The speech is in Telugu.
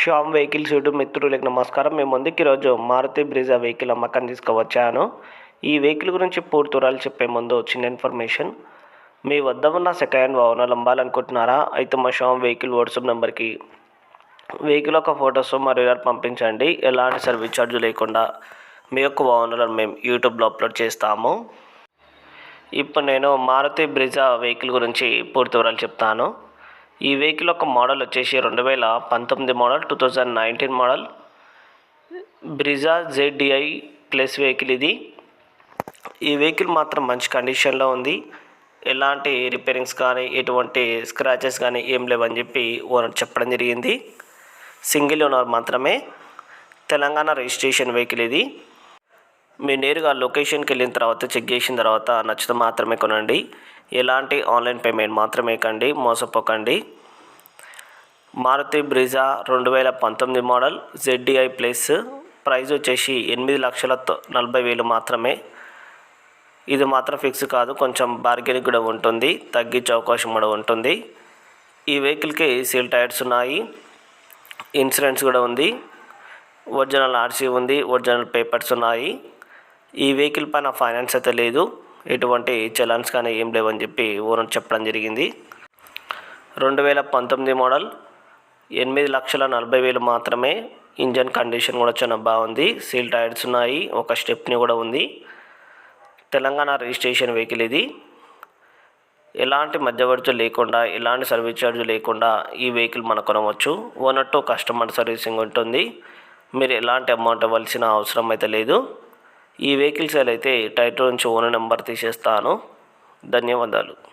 శ్యామ్ వెహికల్స్ యూట్యూబ్ మిత్రులకు నమస్కారం. మేము ముందుకు ఈరోజు మారుతి బ్రిజా వెహికల్ అమ్మకాన్ని తీసుకువచ్చాను. ఈ వెహికల్ గురించి పూర్తి చెప్పే ముందు చిన్న ఇన్ఫర్మేషన్. మీ వద్ద ఉన్న సెకండ్ హ్యాండ్ వాహనాలు అమ్మాలనుకుంటున్నారా అయితే మా షామ్ వెహికల్ వాట్సాప్ నెంబర్కి వెహికల్ యొక్క ఫొటోస్ మరియు పంపించండి. ఎలాంటి సర్వీస్ ఛార్జ్ లేకుండా మీ యొక్క వాహనాలను మేము యూట్యూబ్లో అప్లోడ్ చేస్తాము. ఇప్పుడు నేను మారుతి బ్రిజా వెహికల్ గురించి పూర్తి వివరాలు చెప్తాను. ఈ వెహికల్ యొక్క మోడల్ వచ్చేసి రెండు వేల పంతొమ్మిది model two thousand nineteen model. Brezza ZDI plus vehicle ఇది. ఈ వెహికల్ మాత్రం మంచి కండిషన్లో ఉంది. ఎలాంటి రిపేరింగ్స్ కానీ ఎటువంటి స్క్రాచెస్ కానీ ఏం లేవని చెప్పి ఓనర్ చెప్పడం జరిగింది. సింగిల్ ఓనర్ మాత్రమే. తెలంగాణ రిజిస్ట్రేషన్ వెహికల్ ఇది. మీరు నేరుగా లొకేషన్కి వెళ్ళిన తర్వాత చెక్ చేసిన తర్వాత నచ్చితే మాత్రమే కొనండి. ఎలాంటి ఆన్లైన్ పేమెంట్ మాత్రమే కండి మోసపోకండి. మారుతి బ్రిజా రెండు వేల పంతొమ్మిది మోడల్ జెడ్డిఐ ప్లస్. ప్రైస్ వచ్చేసి ఎనిమిది లక్షల నలభై వేలు మాత్రమే. ఇది మాత్రం ఫిక్స్ కాదు కొంచెం బార్గెనింగ్ కూడా ఉంటుంది తగ్గించే అవకాశం కూడా ఉంటుంది. ఈ వెహికల్కి సీల్ టైర్స్ ఉన్నాయి ఇన్సూరెన్స్ కూడా ఉంది ఒరిజినల్ ఆర్సీ ఉంది ఒరిజినల్ పేపర్స్ ఉన్నాయి. ఈ వెహికల్ పైన ఫైనాన్స్ అయితే లేదు. ఎటువంటి చలాన్స్ కానీ ఏం లేవని చెప్పి ఓనర్ చెప్పడం జరిగింది. రెండు వేల పంతొమ్మిది మోడల్ ఎనిమిది లక్షల నలభై వేలు మాత్రమే. ఇంజన్ కండిషన్ కూడా చాలా బాగుంది. సీల్ టైర్స్ ఉన్నాయి. ఒక స్టెప్ని కూడా ఉంది. తెలంగాణ రిజిస్ట్రేషన్ వెహికల్ ఇది. ఎలాంటి మధ్యవర్తులు లేకుండా ఎలాంటి సర్వీస్ ఛార్జ్ లేకుండా ఈ వెహికల్ మనం కొనవచ్చు. ఓనర్ టు కస్టమర్ సర్వీసింగ్ ఉంటుంది. మీరు ఎలాంటి అమౌంట్ ఇవ్వాల్సిన అవసరం అయితే లేదు. ఈ వెహికల్స్ అయితే టైటిల్ నుంచి ఓనర్ నెంబర్ తీసేస్తాను. ధన్యవాదాలు.